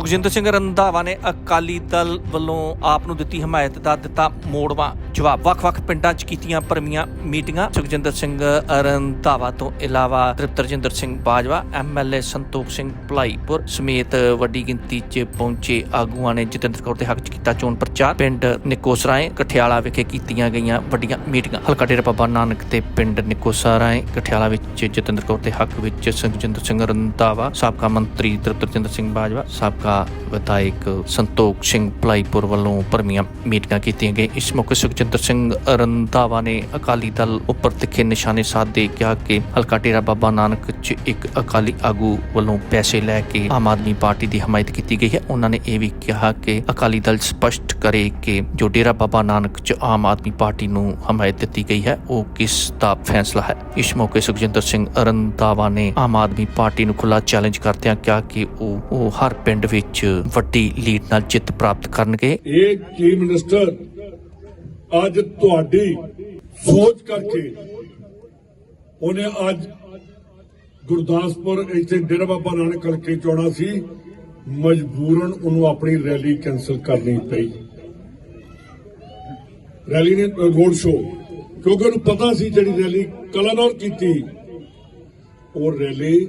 ਸੁਖਜਿੰਦਰ ਸਿੰਘ ਰੰਧਾਵਾ ਨੇ ਅਕਾਲੀ ਦਲ ਵੱਲੋਂ ਆਪ ਨੂੰ ਦਿੱਤੀ ਹਮਾਇਤ ਦਾ ਦਿੱਤਾ ਮੋੜਵਾ ਜਵਾਬ। ਵੱਖ-ਵੱਖ ਪਿੰਡਾਂ 'ਚ ਕੀਤੀਆਂ ਭਰਮੀਆਂ ਮੀਟਿੰਗਾਂ ਸੁਖਜਿੰਦਰ ਸਿੰਘ ਰੰਧਾਵਾ ਤੋਂ ਇਲਾਵਾ ਤ੍ਰਿਪਤਰਜਿੰਦਰ ਸਿੰਘ ਬਾਜਵਾ ਐਮਐਲਏ ਸੰਤੋਖ ਸਿੰਘ ਭਲਾਈਪੁਰ ਸਮੇਤ ਵੱਡੀ ਗਿਣਤੀ 'ਚ ਪਹੁੰਚੇ ਆਗੂਆਂ ਨੇ ਜਤਿੰਦਰ ਕੌਰ ਦੇ ਹੱਕ 'ਚ ਕੀਤਾ ਚੋਣ ਪ੍ਰਚਾਰ। ਪਿੰਡ ਨਿਕੋਸਰਾਏ ਕਠਿਆਲਾ ਵਿਖੇ ਕੀਤੀਆਂ ਗਈਆਂ ਵੱਡੀਆਂ ਮੀਟਿੰਗਾਂ। ਹਲਕਾ ਡੇਰਾ ਬਾਬਾ ਨਾਨਕ ਤੇ ਪਿੰਡ ਨਿਕੋਸਰਾਏ ਕਠਿਆਲਾ ਵਿੱਚ ਜਤਿੰਦਰ ਕੌਰ ਦੇ ਹੱਕ ਵਿੱਚ ਸੁਖਜਿੰਦਰ ਸਿੰਘ ਰੰਧਾਵਾ, ਸਾਬਕਾ ਮੰਤਰੀ ਤ੍ਰਿਪਤਰਜਿੰਦਰ ਸਿੰਘ ਬਾਜਵਾ, ਸਾਬਕਾ ਵਿਧਾਇਕ ਸੰਤੋਖ ਸਿੰਘ ਭਲਾਈਪੁਰ ਵੱਲੋਂ ਭਰਮੀਆਂ ਮੀਟਿੰਗਾਂ ਕੀਤੀਆਂ ਗਈਆਂ। ਇਸ ਮੌਕੇ ਸੁਖਜਿੰਦਰ ਸਿੰਘ ਰੰਧਾਵਾ ਨੇ ਅਕਾਲੀ ਦਲ ਉੱਪਰ ਤਿੱਖੇ ਨਿਸ਼ਾਨੇ ਸਾਧੇ ਕਿਹਾ ਕਿ ਹਲਕਾ ਡੇਰਾ ਬਾਬਾ ਨਾਨਕ 'ਚ ਇੱਕ ਅਕਾਲੀ ਆਗੂ ਵੱਲੋਂ ਪੈਸੇ ਲੈ ਕੇ ਆਮ ਆਦਮੀ ਪਾਰਟੀ ਦੀ ਹਮਾਇਤ ਕੀਤੀ ਗਈ ਹੈ। ਉਹਨਾਂ ਨੇ ਇਹ ਵੀ ਕਿਹਾ ਕਿ ਅਕਾਲੀ ਦਲ ਸਪਸ਼ਟ ਕਰੇ ਕਿ ਜੋ ਡੇਰਾ ਬਾਬਾ ਨਾਨਕ 'ਚ ਆਮ ਆਦਮੀ ਪਾਰਟੀ ਨੂੰ ਹਮਾਇਤ ਦਿੱਤੀ ਗਈ ਹੈ, ਉਹ ਕਿਸ ਦਾ ਫੈਸਲਾ ਹੈ? ਇਸ ਮੌਕੇ ਸੁਖਜਿੰਦਰ ਸਿੰਘ ਰੰਧਾਵਾ ਨੇ ਆਮ ਆਦਮੀ ਪਾਰਟੀ ਨੂੰ ਖੁੱਲਾ ਚੈਲੰਜ ਕਰਦਿਆਂ ਕਿਹਾ ਕਿ ਉਹ ਹਰ ਪਿੰਡ ਵਿੱਚ ਵੱਡੀ ਲੀਡ ਨਾਲ ਜਿੱਤ ਪ੍ਰਾਪਤ ਕਰਨਗੇ। ਇਹ ਚੀਫ ਮਿਨਿਸਟਰ, ਅੱਜ ਤੁਹਾਡੀ ਸੋਚ ਕਰਕੇ ਉਹਨੇ ਅੱਜ ਗੁਰਦਾਸਪੁਰ ਇੱਥੇ ਡੇਰਾ ਬਾਬਾ ਨਾਨਕ ਹਲਕੇ ਚੋਣਾ ਸੀ, ਮਜਬੂਰਨ ਉਹਨੂੰ ਆਪਣੀ ਰੈਲੀ ਕੈਨਸਲ ਕਰਨੀ ਪਈ। ਰੈਲੀ ਨੇ ਰੋਡ ਸ਼ੋ ਕਿਉਂਕਿ ਉਹਨੂੰ ਪਤਾ ਸੀ ਜਿਹੜੀ ਰੈਲੀ ਕਲਾਨੌਰ ਕੀਤੀ, ਉਹ ਰੈਲੀ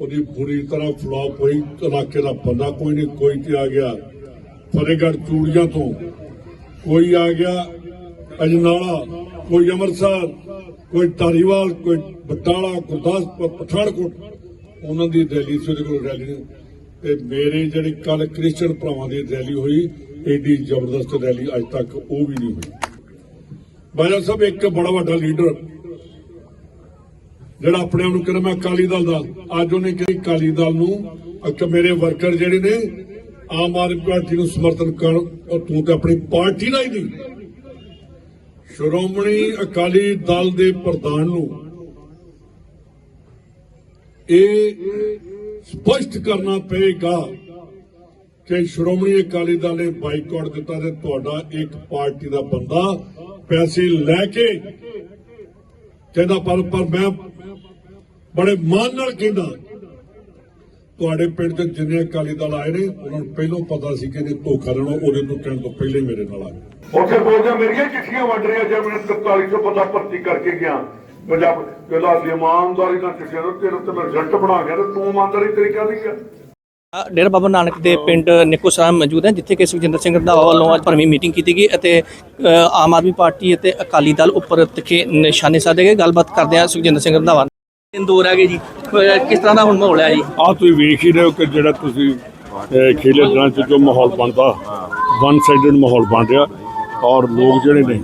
ਉਹਦੀ ਬੁਰੀ ਤਰ੍ਹਾਂ ਫਲॉप ਹੋਈ, ਇਲਾਕੇ ਦਾ ਬੰਦਾ ਕੋਈ ਨਹੀਂ, ਕੋਈ ਤੇ ਆ ਗਿਆ। ਫਤਿਹਗੜ੍ਹ ਚੂੜੀਆਂ ਤੋਂ ਕੋਈ ਆ ਗਿਆ, ਅਜਨਾਲਾ, ਕੋਈ ਅੰਮ੍ਰਿਤਸਰ, ਕੋਈ ਧਾਰੀਵਾਲ, ਕੋਈ ਬਟਾਲਾ, ਗੁਰਦਾਸਪੁਰ, ਪਠਾਨਕੋਟ। ਉਹਨਾਂ ਦੀ ਰੈਲੀ ਸੀ, ਉਹਦੇ ਕੋਲ ਰੈਲੀ ਨਹੀਂ। ਤੇ ਮੇਰੇ ਜਿਹੜੀ ਕੱਲ ਕ੍ਰਿਸ਼ਚਨ ਭਰਾਵਾਂ ਦੀ ਰੈਲੀ ਹੋਈ, ਏਡੀ ਜ਼ਬਰਦਸਤ ਰੈਲੀ ਅੱਜ ਤੱਕ ਉਹ ਵੀ ਨਹੀਂ ਹੋਈ। ਬਾਜਾ ਸਾਹਿਬ, ਇੱਕ ਬੜਾ ਵੱਡਾ ਲੀਡਰ ਜਿਹੜਾ ਆਪਣੇ ਆਪ ਨੂੰ ਕਹਿੰਦਾ ਮੈਂ ਅਕਾਲੀ ਦਲ ਦਾ, ਅੱਜ ਉਹਨੇ ਕਿਹਾ ਅਕਾਲੀ ਦਲ ਨੂੰ ਅੱਛਾ ਮੇਰੇ ਵਰਕਰ ਜਿਹੜੇ ਨੇ, ਆਮ ਆਦਮੀ ਪਾਰਟੀ ਨੂੰ ਸਮਰਥਨ ਕਰਨ, ਉਹ ਤੂੰ ਤਾਂ ਆਪਣੀ ਪਾਰਟੀ ਨਾਲ ਹੀ ਨਹੀਂ। ਸ਼੍ਰੋਮਣੀ ਅਕਾਲੀ ਦਲ ਦੇ ਪ੍ਰਧਾਨ ਨੂੰ ਇਹ ਸਪਸ਼ਟ ਕਰਨਾ ਪਏਗਾ ਕਿ ਸ਼੍ਰੋਮਣੀ ਅਕਾਲੀ ਦਲ ਨੇ ਬਾਈਕਾਟ ਦਿੱਤਾ ਤੇ ਤੁਹਾਡਾ ਇੱਕ ਪਾਰਟੀ ਦਾ ਬੰਦਾ ਪੈਸੇ ਲੈ ਕੇ ਕਹਿੰਦਾ ਪਰ ਪਰ ਮੈਂ ਬੜੇ ਮਾਣ ਨਾਲ ਕਹਿੰਦਾ ਤੁਹਾਡੇ ਪਿੰਡ ਦੇ ਜਿੰਨੇ ਅਕਾਲੀ ਦਲ ਆਏ ਨੇ ਉਹਨਾਂ ਨੂੰ ਪਹਿਲਾਂ ਪਤਾ ਸੀ ਕਿ ਇਹਨੇ ਧੋਖਾ ਦੇਣਾ ਉਹਦੇ ਤੋਂ ਕਹਿਣ ਤੋਂ ਪਹਿਲਾਂ ਹੀ ਮੇਰੇ ਨਾਲ ਆ ਗਏ ਉੱਥੇ ਬੋਲਦੇ ਮੇਰੀਆਂ ਚਿੱਠੀਆਂ ਵੰਡ ਰਹੀਆਂ ਜੇ ਮੈਂ 43 ਤੋਂ ਬੰਦਾ ਭਰਤੀ ਕਰਕੇ ਗਿਆ। ਪੰਜਾਬ ਅਸੀਂ ਇਮਾਨਦਾਰੀ ਨਾਲ ਚਿੱਠੀਆਂ ਨੂੰ ਤੇਰੇ ਤੇ ਮੈਂ ਰਿਜ਼ਲਟ ਬਣਾ ਗਿਆ ਤੇ ਤੂੰ ਇਮਾਨਦਾਰੀ ਤਰੀਕਾ ਨਹੀਂ ਗਿਆ ਡੇਰਾ ਬਾਬਾ ਨਾਨਕ ਦੇ ਪਿੰਡ ਨਿਕੋਸਰਾ ਮੌਜੂਦ ਹੈ ਜਿੱਥੇ ਕਿ ਸੁਖਜਿੰਦਰ ਸਿੰਘ ਰੰਧਾਵਾ ਵੱਲੋਂ ਅੱਜ ਭਰਵੀਂ ਮੀਟਿੰਗ ਕੀਤੀ ਗਈ ਅਤੇ ਆਮ ਆਦਮੀ ਪਾਰਟੀ ਅਤੇ ਅਕਾਲੀ ਦਲ ਉੱਪਰ ਤਿੱਖੇ ਨਿਸ਼ਾਨੇ ਸਾਧੇ ਗਏ। ਗੱਲਬਾਤ ਕਰਦੇ ਆ ਸੁਖਜਿੰਦਰ ਸਿੰਘ ਰੰਧਾਵਾ ਦਿਨ ਦੋ ਰਹਿ ਗਏ ਜੀ। ਕਿਸ ਤਰ੍ਹਾਂ ਦਾ ਹੁਣ ਮਾਹੌਲ ਹੈ ਜੀ? ਆ ਤੁਸੀਂ ਵੇਖ ਹੀ ਰਹੇ ਹੋ ਕਿ ਜਿਹੜਾ ਤੁਸੀਂ ਖੇਲੇ ਦਿਨਾਂ ਚ ਜੋ ਮਾਹੌਲ ਬਣਦਾ ਵਨ ਸਾਈਡਡ ਮਾਹੌਲ ਬਣ ਰਿਹਾ ਔਰ ਲੋਕ ਜਿਹੜੇ ਨੇ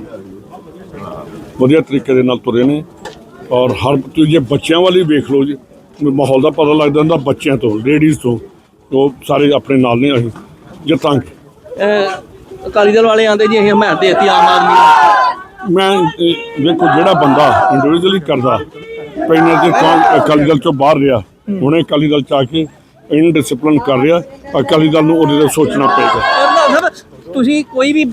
ਵਧੀਆ ਤਰੀਕੇ ਦੇ ਨਾਲ ਤੁਰੇ ਨੇ ਔਰ ਹਰ ਤੁਸੀਂ ਜੇ ਬੱਚਿਆਂ ਵਾਲੀ ਵੇਖ ਲਓ ਜੀ ਮਾਹੌਲ ਦਾ ਪਤਾ ਲੱਗਦਾ ਹੁੰਦਾ ਬੱਚਿਆਂ ਤੋਂ ਲੇਡੀਜ਼ ਤੋਂ ਉਹ ਸਾਰੇ ਆਪਣੇ ਨਾਲ ਨੇ ਅਸੀਂ। ਜਿੱਤਾਂਗੇ ਅਕਾਲੀ ਦਲ ਵਾਲੇ ਆਂਦੇ ਜੀ ਅਸੀਂ ਹਮਾਇਤ ਦੇਤੀ ਆਮ ਆਦਮੀ ਮੈਂ ਵੇਖੋ ਜਿਹੜਾ ਬੰਦਾ ਇੰਡੀਵਿਜੂਅਲੀ ਕਰਦਾ ਪਹਿਲਾਂ ਤੇ ਕੌਮ ਅਕਾਲੀ ਦਲ ਚੋਂ ਬਾਹਰ ਰਿਹਾ। ਹੁਣੇ ਅਕਾਲੀ ਦਲ ਚ ਆ ਕੇ ਇਨ ਡਿਸਪਲਿਨ ਕਰ ਰਿਹਾ। ਅਕਾਲੀ ਦਲ ਨੂੰ ਉਹਦੇ ਤੇ ਸੋਚਣਾ ਪਏਗਾ। ਸਾਹਿਬ ਤੁਸੀਂ ਕੋਈ ਵੀ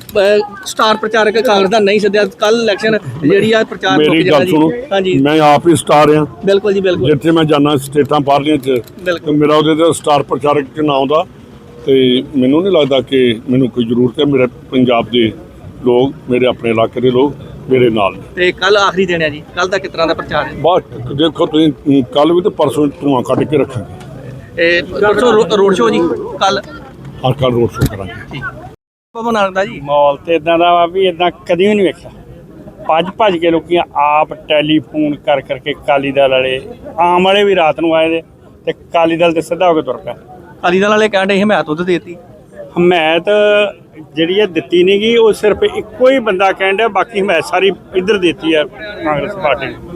ਸਟਾਰ ਪ੍ਰਚਾਰਕ ਕਾਂਗਰਸ ਦਾ ਨਹੀਂ ਸੱਦਿਆ। ਕੱਲ ਇਲੈਕਸ਼ਨ ਜਿਹੜੀ ਆ ਪ੍ਰਚਾਰ ਰੁਕ ਮੇਰੀ ਜਾਣਾ ਗੱਲ ਜੀ। ਸੁਣੋ ਹਾਂਜੀ। ਮੈਂ ਆਪ ਹੀ ਸਟਾਰ ਆ ਬਿਲਕੁਲ ਜੀ ਬਿਲਕੁਲ। ਜਿੱਥੇ ਮੈਂ ਜਾਣਾ ਸਟੇਟਾਂ ਬਾਹਰਲੀਆਂ ਚ ਬਿਲਕੁਲ। ਤੇ ਮੇਰਾ ਉਹਦੇ ਤੇ ਸਟਾਰ ਪ੍ਰਚਾਰਕ ਚ ਨਾਂ ਆਉਂਦਾ। ਤੇ ਮੈਨੂੰ ਨਹੀਂ ਲੱਗਦਾ ਕਿ ਮੈਨੂੰ ਕੋਈ ਜ਼ਰੂਰਤ ਹੈ। ਮੇਰੇ ਪੰਜਾਬ ਦੇ ਲੋਕ ਮੇਰੇ ਆਪਣੇ ਇਲਾਕੇ ਦੇ ਲੋਕ ਮੇਰੇ ਨਾਲ। ਨੇ ਤੇ ਕੱਲ ਆਖਰੀ ਦਿਨ ਹੈ ਜੀ। ਕੱਲ ਦਾ ਕਿਸ ਤਰ੍ਹਾਂ ਦਾ ਪ੍ਰਚਾਰ ਹੈ? ਬਸ ਦੇਖੋ ਤੁਸੀਂ ਕੱਲ ਵੀ ਤੇ ਪਰਸੋਂ ਧੂਆਂ ਕੱਢ ਕੇ ਰੱਖਾਂਗੇ। ਇਹ ਪਰਸੋਂ ਰੋ- ਰੋਡ ਸ਼ੋਅ ਜੀ ਕੱਲ ਹਰ ਕੱਲ ਰੋਡ ਸ਼ੋਅ ਕਰਾਂਗੇ। ਬਾਬਾ ਨਾਨਕ ਦਾ ਜੀ? ਮਾਹੌਲ ਤੇ ਇਦਾਂ ਦਾ ਵਾ ਵੀ ਇਦਾਂ ਕਦੀ ਵੀ ਨਹੀਂ ਵੇਖਿਆ। ਭੱਜ ਭੱਜ ਕੇ ਲੋਕੀਆਂ ਆਪ ਟੈਲੀਫੋਨ ਕਰ ਕਰਕੇ ਕਾਲੀ ਦਲ ਵਾਲੇ ਆਮ ਵਾਲੇ ਵੀ ਰਾਤ ਨੂੰ ਆਏ ਦੇ ਤੇ ਕਾਲੀ ਦਲ ਤੇ ਸਿੱਧਾ ਹੋ ਕੇ ਤੁਰ ਪਿਆ ਅਕਾਲੀ ਦਲ ਵਾਲੇ ਕਹਿੰਦੇ ਹਮਾਇਤ ਉਦੋਂ ਦੇਤੀ। ਹਮਾਇਤ ਜਿਹੜੀ ਹੈ ਦਿੱਤੀ ਨਹੀਂ ਗਈ, ਉਹ ਸਿਰਫ ਇੱਕੋ ਹੀ ਬੰਦਾ ਕਹਿੰਦਾ ਬਾਕੀ ਹਮਾਇਤ ਸਾਰੀ ਇੱਧਰ ਦਿੱਤੀ ਹੈ ਕਾਂਗਰਸ ਪਾਰਟੀ ਨੇ।